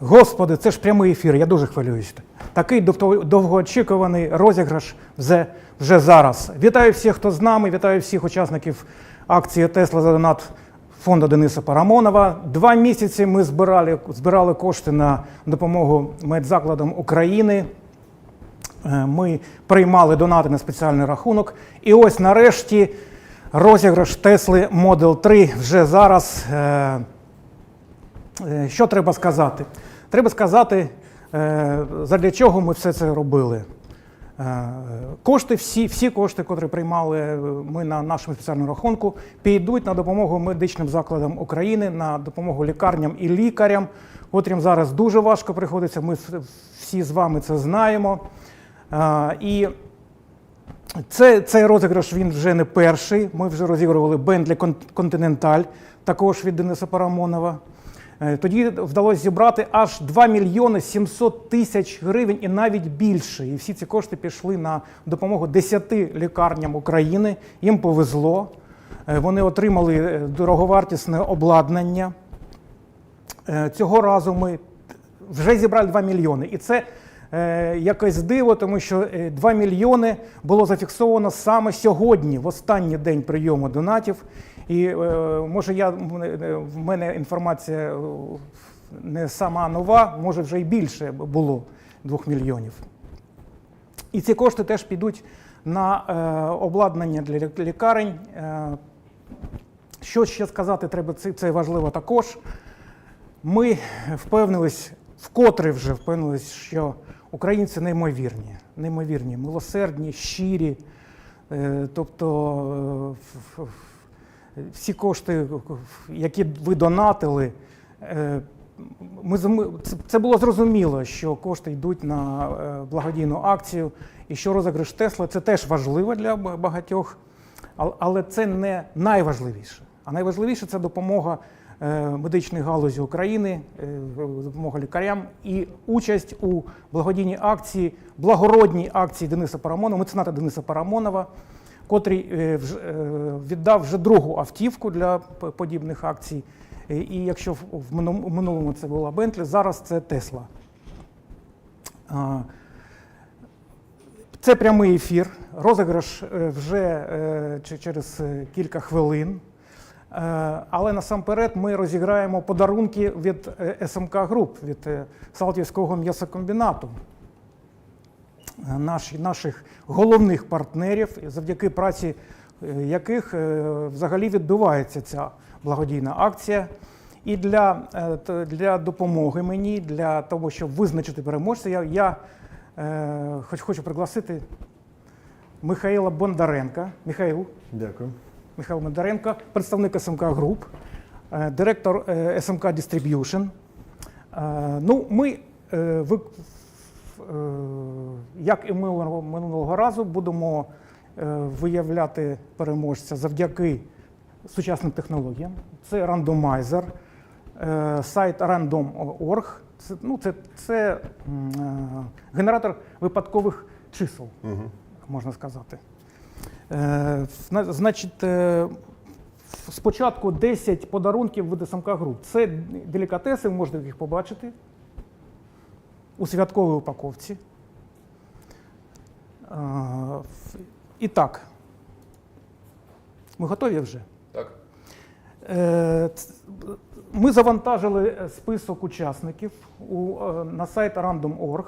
Господи, це ж прямий ефір, я дуже хвилююсь. Такий довгоочікуваний розіграш вже, вже зараз. Вітаю всіх, хто з нами, вітаю всіх учасників акції Тесла за донат фонду Дениса Парамонова. Два місяці ми збирали, збирали кошти на допомогу медзакладам України. Е, Ми приймали донати на спеціальний рахунок. І ось нарешті розіграш Тесли Model 3 вже зараз. Е, Що треба сказати? Треба сказати, е, задля чого ми все це робили. Е, Кошти, всі, всі кошти, котрі приймали ми на нашому спеціальному рахунку, підуть на допомогу медичним закладам України, на допомогу лікарням і лікарям, котрим зараз дуже важко приходиться. Ми всі з вами це знаємо. І це, цей розіграш він вже не перший. Ми вже розігрували Bentley Continental, також від Дениса Парамонова. Е, Тоді вдалося зібрати аж 2 мільйони 700 тисяч гривень і навіть більше. І всі ці кошти пішли на допомогу 10 лікарням України. Їм повезло. Е, Вони отримали е, дороговартісне обладнання. Цього разу ми вже зібрали 2 мільйони. І це якесь диво, тому що е, 2 мільйони було зафіксовано саме сьогодні, в останній день прийому донатів. І е, може я е, в мене інформація е, не сама нова, може вже й більше було 2 мільйонів. І ці кошти теж підуть на е, обладнання для лікарень. Е, що ще сказати треба, це, важливо також. Ми впевнились, вкотре вже впевнились, що українці неймовірні, неймовірні, милосердні, щирі. Е, Тобто е, всі кошти, які ви донатили, е, ми, це- було зрозуміло, що кошти йдуть на е, благодійну акцію, і що розіграш Тесла це теж важливо для багатьох, але це не найважливіше. А найважливіше це допомога е, медичної галузі України, допомога лікарям і участь у благодійній акції, благородній акції Дениса Парамонова, мецената Дениса Парамонова, котрий е, е, віддав вже другу автівку для подібних акцій. Е, І якщо в минулому- це була Бентлі, зараз це Тесла. Це прямий ефір. Розіграш вже через кілька хвилин. Але насамперед ми розіграємо подарунки від СМК Груп, від Салтівського м'ясокомбінату. Наших головних партнерів, завдяки праці е, яких е, взагалі відбувається ця благодійна акція. І для, е, для допомоги мені, для того, щоб визначити переможця, я, я е, хоч хочу пригласити Михайла Бондаренка. Михайл, Дякую. Михайло Бондаренко, представник СМК Груп, е, директор е, СМК Distribution. Е, Ну, ми, е, ви- як і минулого минулого разу, будемо е, виявляти переможця завдяки сучасним технологіям. Це рандомайзер, е, сайт random.org. Це, ну, це, це е, генератор випадкових чисел, Угу. можна сказати. Е, Значить, е, спочатку 10 подарунків від СМК груп. Це делікатеси, ви можете їх побачити у святковій упаковці. Е, І так, ми готові вже? Так. Е, Ми завантажили е, список учасників на сайт random.org.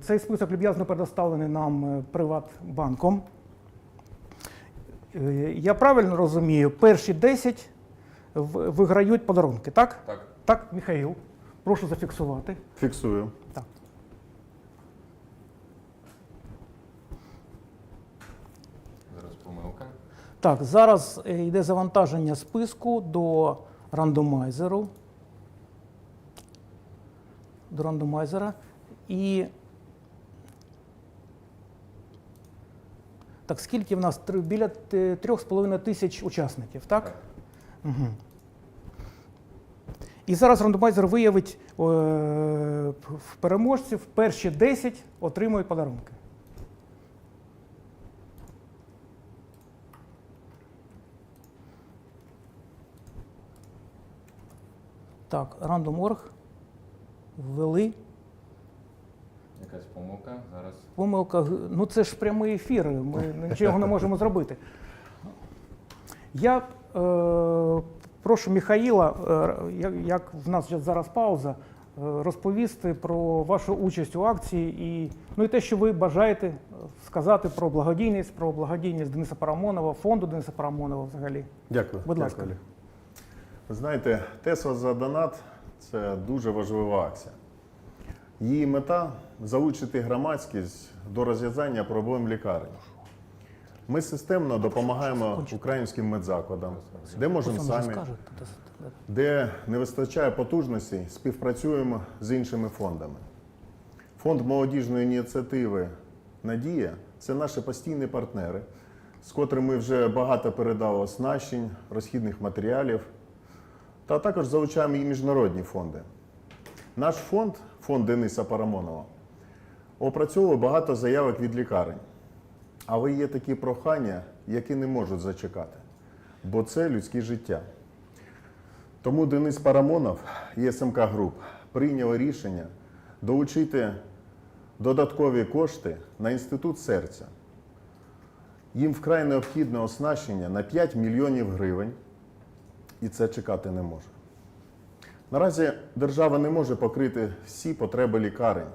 Цей список люб'язно предоставлений нам Приватбанком. Я правильно розумію, перші 10 виграють подарунки, так? Так. Так, Михаїл, прошу зафіксувати. Фіксую. Так. Зараз помилка. Так, зараз е, йде завантаження списку до рандомайзеру. До рандомайзера. І. Так, скільки в нас? Біля е, трьох з половиною тисяч учасників, так? Так. Угу. І зараз рандомайзер виявить е, в переможців. Перші 10 отримують подарунки. Так, random.org. Ввели. Якась помилка. Зараз. Помилка. Ну це ж прямий ефір. Ми нічого не можемо зробити. Я е, прошу Михаїла, е, як, в нас зараз пауза, е, розповісти про вашу участь у акції і, ну, і те, що ви бажаєте е, сказати про благодійність, про благодійність Дениса Парамонова, фонду Дениса Парамонова взагалі. Дякую. Будь ласка. Ви знаєте, Тесла за донат це дуже важлива акція. Її мета залучити громадськість до розв'язання проблем лікарень. Ми системно допомагаємо українським медзакладам, де можемо самі, де не вистачає потужностей, співпрацюємо з іншими фондами. Фонд молодіжної ініціативи Надія це наші постійні партнери, з котрими ми вже багато передали оснащень, розхідних матеріалів, та також залучаємо і міжнародні фонди. Наш фонд, фонд Дениса Парамонова, опрацьовує багато заявок від лікарень. Але є такі прохання, які не можуть зачекати, бо це людське життя. Тому Денис Парамонов і СМК Груп прийняли рішення долучити додаткові кошти на інститут серця. Їм вкрай необхідне оснащення на 5 мільйонів гривень, і це чекати не може. Наразі держава не може покрити всі потреби лікарень,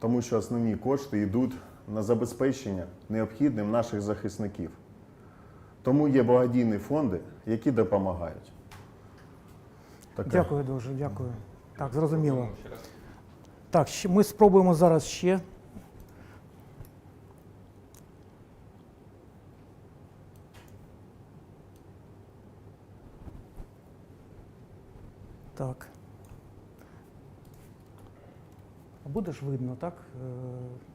тому що основні кошти йдуть на забезпечення необхідним наших захисників. Тому є благодійні фонди, які допомагають. Таке. Дякую дуже, дякую. Так, зрозуміло. Так, ми спробуємо зараз ще. Так. А ж видно, так? е,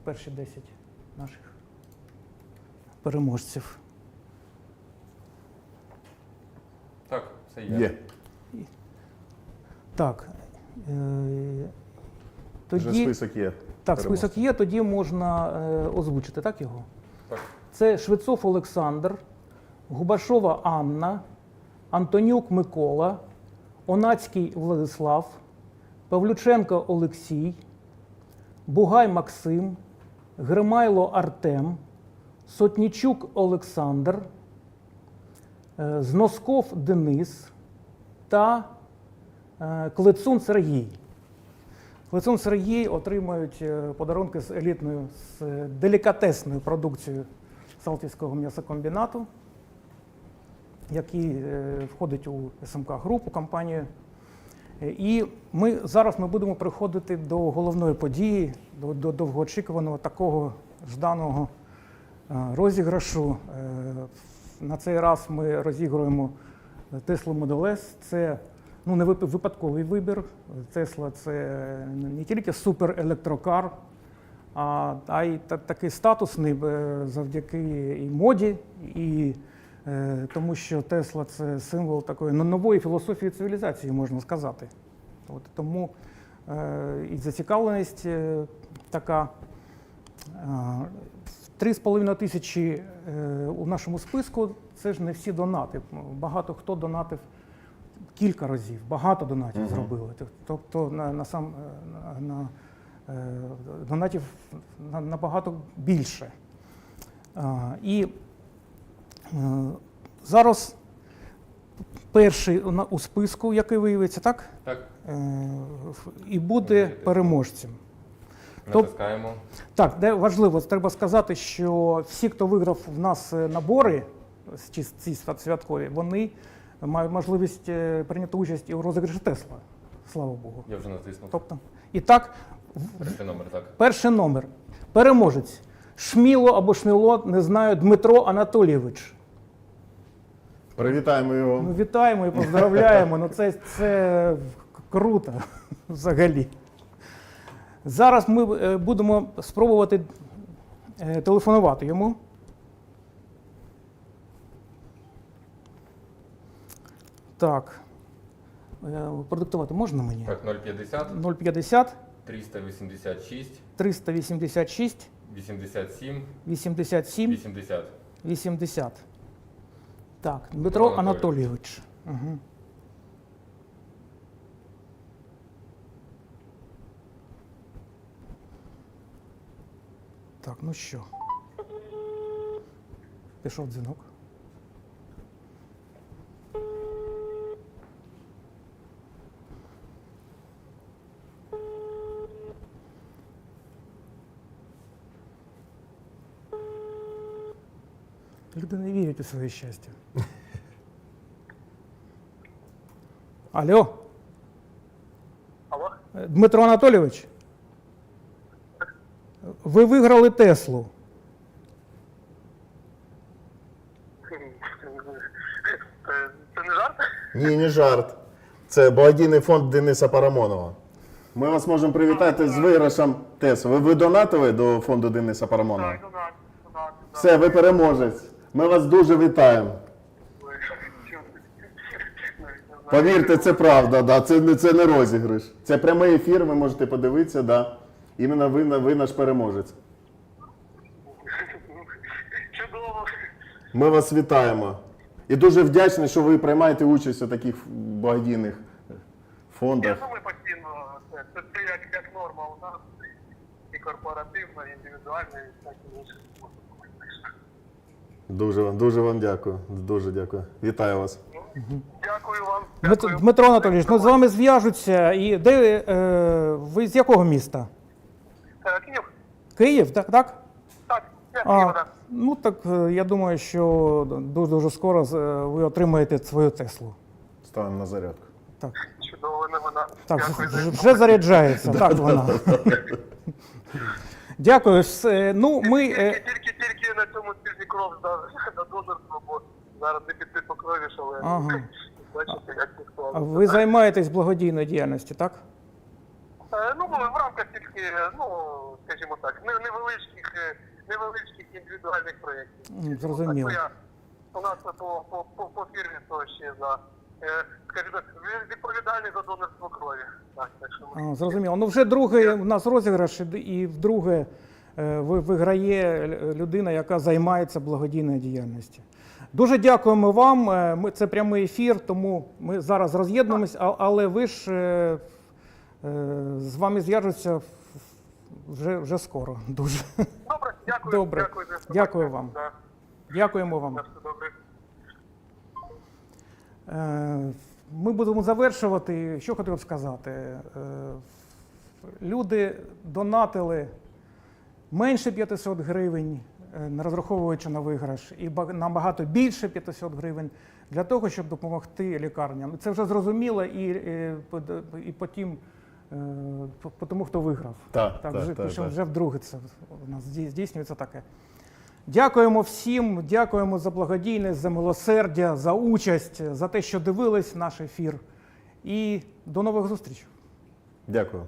Перші 10 наших переможців. Так, все є. Є. Так. е, Вже Тоді, список є. так, список є, тоді можна е, озвучити, так його? Так. Це Швецов Олександр, Губашова Анна, Антонюк Микола, Онацький Владислав, Павлюченко Олексій, Бугай Максим, Гримайло Артем, Сотнічук Олександр, е, Зносков Денис та е, Клецун Сергій. Клецун Сергій отримають е, подарунки з елітною, з делікатесною продукцією Салтівського м'ясокомбінату, який входить у СМК групу компанію. Е, І ми зараз ми будемо приходити до головної події, до, до довгоочікуваного такого жданого е, розіграшу. Е, На цей раз ми розігруємо Tesla Model S. Це ну, не випадковий вибір. Tesla це не тільки суперелектрокар, а, а й такий статусний завдяки і моді, і тому що Тесла це символ такої ну, нової філософії цивілізації, можна сказати. От, тому е, і зацікавленість е, така. Е, Три з половиною тисячі е, у нашому списку це ж не всі донати. Багато хто донатив кілька разів, багато донатів Мгм. зробили. Тобто на, на сам е, на, на е, донатів набагато більше. І е, зараз перший у списку, який виявиться, так? Так, Е, І буде переможцем. Натискаємо. Так, де важливо, треба сказати, що всі, хто виграв в нас е, набори, ці, святкові, вони мають можливість е, прийняти участь і у розіграші Тесла. Слава Богу. Я вже натиснув. Тобто, і так, Перший номер, так. перший номер. Переможець. Шміло або Шміло, не знаю, Дмитро Анатолійович. Привітаємо його. Ну, вітаємо і поздравляємо. Ну, це, це круто взагалі. Зараз ми е, будемо спробувати е, телефонувати йому. Так. Е, Продиктувати можна мені? Так, 050, 050 386, 386 87, 87 80. 80. Так, Дмитро Анатолійович. Угу. Так, ну що? Пішов дзвінок. Люди не вірять у своє щастя. Алло, Алло? Е, Дмитро Анатолійович. Ви виграли Теслу. Це, не жарт? Ні, не жарт. Це благодійний фонд Дениса Парамонова. Ми вас можемо привітати з виграшем ТЕС. Ви, ви донатили до фонду Дениса Парамонова? Так, так, ну так. Все, ви переможець. Ми вас дуже вітаємо. Повірте, це правда, да. це, не- це не розіграш. Це прямий ефір, ви можете подивитися, да. Іменно ви, ви наш переможець. Чудово. Ми вас вітаємо. І дуже вдячні, що ви приймаєте участь у таких благодійних Я фондах. думаю, постійно це, це, це як, як норма у нас. І корпоративна, і індивідуальна, і так і способів. Дуже вам, дуже вам дякую. Дуже дякую. Вітаю вас. Дякую вам. Дмит- Дякую. Дмитро Анатолійович, ну з вами зв'яжуться. І де е, ви з якого міста? Е, Київ? Київ, так? так? Так, я з Києва, так. ну так е, я думаю, що дуже дуже скоро е, ви отримаєте свою Теслу. Ставимо на зарядку. Так, Чудова новина. так Дякую за вже, вже заряджається. Так вона. Дякую. Все, Ну, ми. Тільки, е, тільки, тільки на цьому кров здав на донорство, бо зараз не піти по крові, що ви Ага. бачите, як це а склалося. Ви займаєтесь благодійною діяльністю, так? Е, Ну, в рамках тільки, ну, скажімо так, невеличких, е, невеличких індивідуальних проєктів. Зрозуміло. Так, я, у нас по, по, по, по фірмі то ще за, е, скажімо так, відповідальний за донорство крові. Так, так що ми... А, зрозуміло. Ну вже другий у нас розіграш, і- вдруге виграє людина, яка займається благодійною діяльністю. Дуже дякуємо вам. Е, Ми, це прямий ефір, тому ми зараз роз'єднуємось, але ви ж е, е, з вами зв'яжуться вже, вже скоро. Дуже. Добре, дякую. Добре. Дякую. Дякую вам. Да, Дякуємо вам. добре. Е, Ми будемо завершувати. Що хотів сказати? Е, Люди донатили менше 500 гривень, е, не розраховуючи на виграш, і набагато більше 500 гривень для того, щоб допомогти лікарням. Це вже зрозуміло і, е, под- і потім. е, по- тому, хто виграв. Так, так, вже, так, так. вже вдруге це у нас здійснюється таке. Дякуємо всім, дякуємо за благодійність, за милосердя, за участь, за те, що дивились наш ефір. І до нових зустрічей. Дякую.